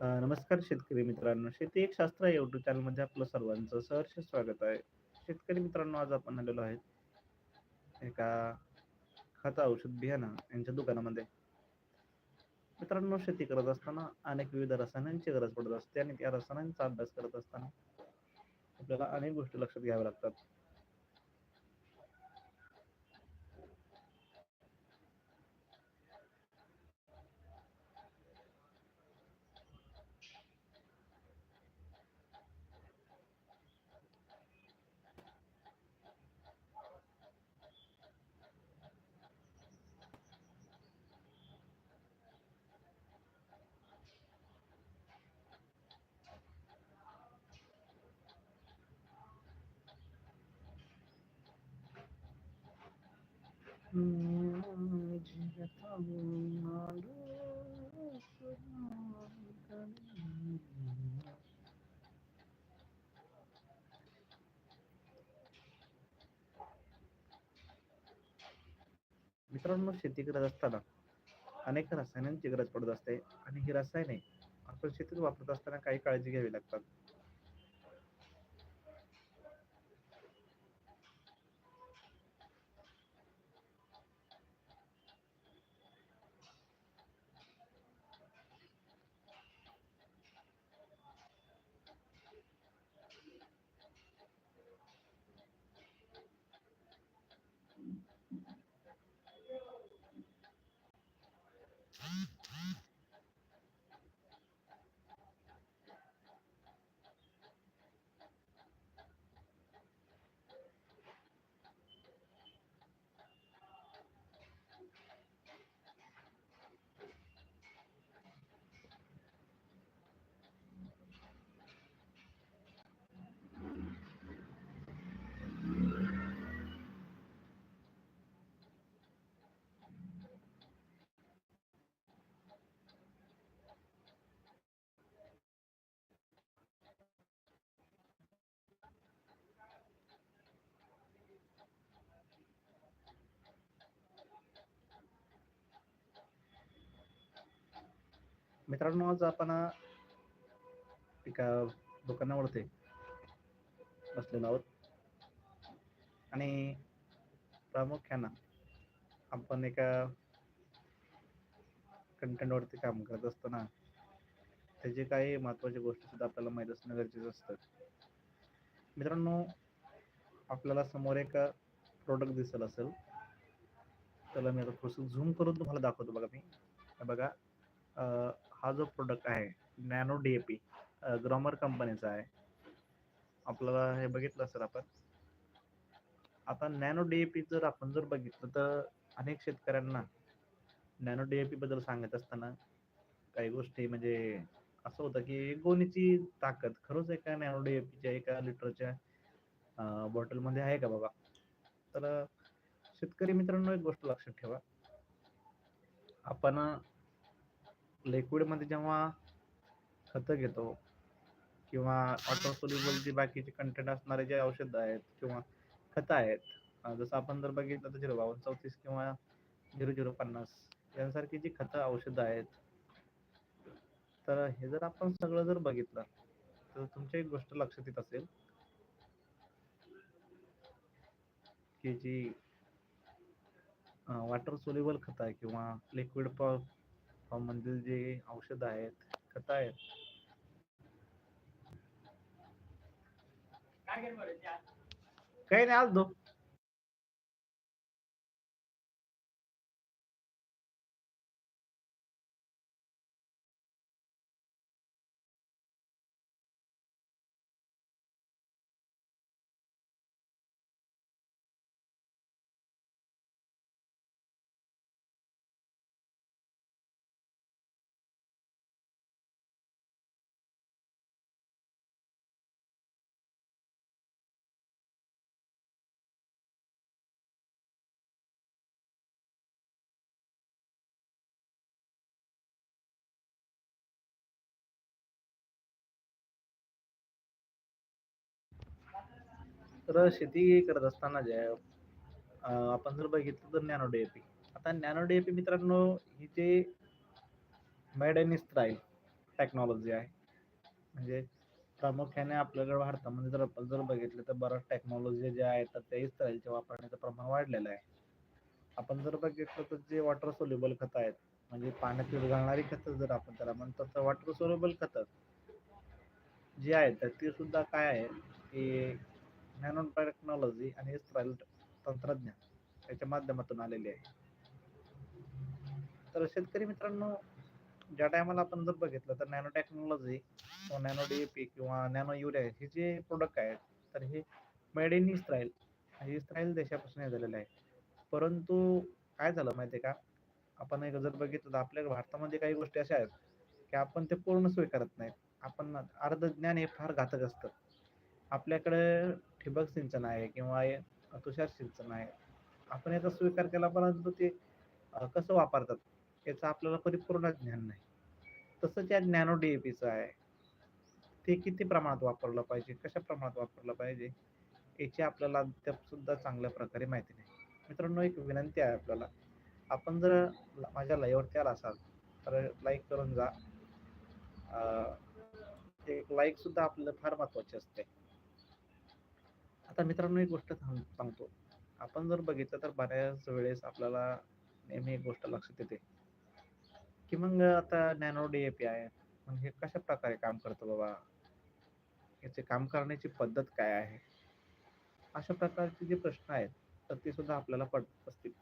नमस्कार शेतकरी मित्रांनो. शेती एक शास्त्र आहे यूट्यूब चॅनलमध्ये आपलं सर्वांचं सहर्ष स्वागत आहे. शेतकरी मित्रांनो, आज आपण आलेलो आहे एका खत, औषध, बियाणा यांच्या दुकानामध्ये. मित्रांनो, शेती करत असताना अनेक विविध रसायनांची गरज पडत असते आणि त्या रसायनांचा अभ्यास करत असताना आपल्याला अनेक गोष्टी लक्षात घ्याव्या लागतात. मित्रांनो, शेती करत असताना अनेक रसायनांची गरज पडत असते आणि ही रसायने आपण शेतीत वापरत असताना काही काळजी घ्यावी लागतात. मित्रांनो, आज आपण एका दुकानावरती बसलेलो आहोत. आणि प्रामुख्यानं आपण एका कंटेंटवरती काम करत असताना त्याचे काही महत्त्वाच्या गोष्टी सुद्धा आपल्याला माहीत असणं गरजेचं असतं. मित्रांनो, आपल्याला समोर एक प्रोडक्ट दिसत असेल. त्याला मी आता थोडंसं झूम करून तुम्हाला दाखवतो बघा मी. बघा हा जो प्रोडक्ट आहे नॅनो डी-ए-पी ग्रॉमर कंपनीचा आहे. आपल्याला हे बघितलं असेल आपण. आता नॅनो डी-ए-पी जर आपण जर बघितलं तर अनेक शेतकऱ्यांना नॅनो डी-ए-पी बद्दल सांगत असताना काही गोष्टी म्हणजे असं होतं की गोणीची ताकद खरंच एका नॅनो डी-ए-पीच्या एका लिटरच्या बॉटलमध्ये आहे का बाबा? तर शेतकरी मित्रांनो एक गोष्ट लक्षात ठेवा. आपण लिक्विडमध्ये जेव्हा खतं घेतो किंवा वॉटर जे जी बाकीचे कंटेंट असणारे जे औषधं आहेत किंवा खतं आहेत. जसं आपण जर बघितलं तर 05234 किंवा 0050 यांसारखी जी खतं, औषधं आहेत. तर हे जर आपण सगळं जर बघितलं, तर तुमच्या एक गोष्ट लक्षात येत असेल की जी वॉटर सोल्युबल खत आहे किंवा लिक्विड फॉर्ममधील जे औषधं आहेत, खतं आहेत. काही नाही आलतो. तर शेती करत असताना जे आपण जर बघितलं तर नॅनो डी-ए-पी. आता नॅनो डी-ए-पी मित्रांनो ही जे मेड इन इस्त्राईल टेक्नॉलॉजी आहे म्हणजे प्रामुख्याने आपल्याकडे भारतामध्ये जर आपण जर बघितलं तर बऱ्याच टेक्नॉलॉजी ज्या आहेत तर त्या इस्रायलच्या वापरण्याचं प्रमाण वाढलेलं आहे आपण जर बघितलं तर जे वॉटर सोल्युबल खतं आहेत म्हणजे पाण्यात विरघळणारी खतं जर आपण त्याला म्हणतो तर वॉटर सोल्युबल खतं जी आहेत तर ती सुद्धा काय आहे की नॅनो टेक्नॉलॉजी आणि इस्रायल तंत्रज्ञान याच्या माध्यमातून आलेली आहे. तर शेतकरी मित्रांनो ज्या टायमाला आपण जर बघितलं तर नॅनो टेक्नॉलॉजी किंवा नॅनो डीएपी किंवा नॅनो युरिया हे जे प्रोडक्ट आहेत तर हे मेड इन इस्रायल हे इस्रायल देशापासून हे झालेलं आहे. परंतु काय झालं माहिती आहे का? आपण एक जर बघितलं तर आपल्या भारतामध्ये काही गोष्टी अशा आहेत की आपण ते पूर्ण स्वीकारत नाहीत. आपण अर्ध ज्ञान हे फार घातक असतं. आपल्याकडे ठिबक सिंचन आहे किंवा हे तुषार सिंचन आहे आपण याचा स्वीकार केला परंतु ते कसं वापरतात याचं आपल्याला परिपूर्ण ज्ञान नाही. तसंच या नॅनो डीएपीचं आहे. ते किती प्रमाणात वापरलं पाहिजे कशा प्रमाणात वापरलं पाहिजे याची आपल्याला अद्याप सुद्धा चांगल्या प्रकारे माहिती नाही. मित्रांनो एक विनंती आहे आपल्याला आपण जर ल- माझ्या लाईव्हवरती आला असाल तर लाईक करून जा. एक लाईक सुद्धा आपल्याला फार महत्वाची असते. आता मित्रांनो एक गोष्ट सांग- सांगतो. आपण जर बघितलं तर बऱ्याच वेळेस आपल्याला नेहमी एक गोष्ट लक्षात येते. की मग आता नॅनो डी ए पी आहे. मग हे कशा प्रकारे काम करतं बाबा? याचे काम करण्याची पद्धत काय आहे? अशा प्रकारचे जे प्रश्न आहेत तर ते सुद्धा आपल्याला पडत असतील.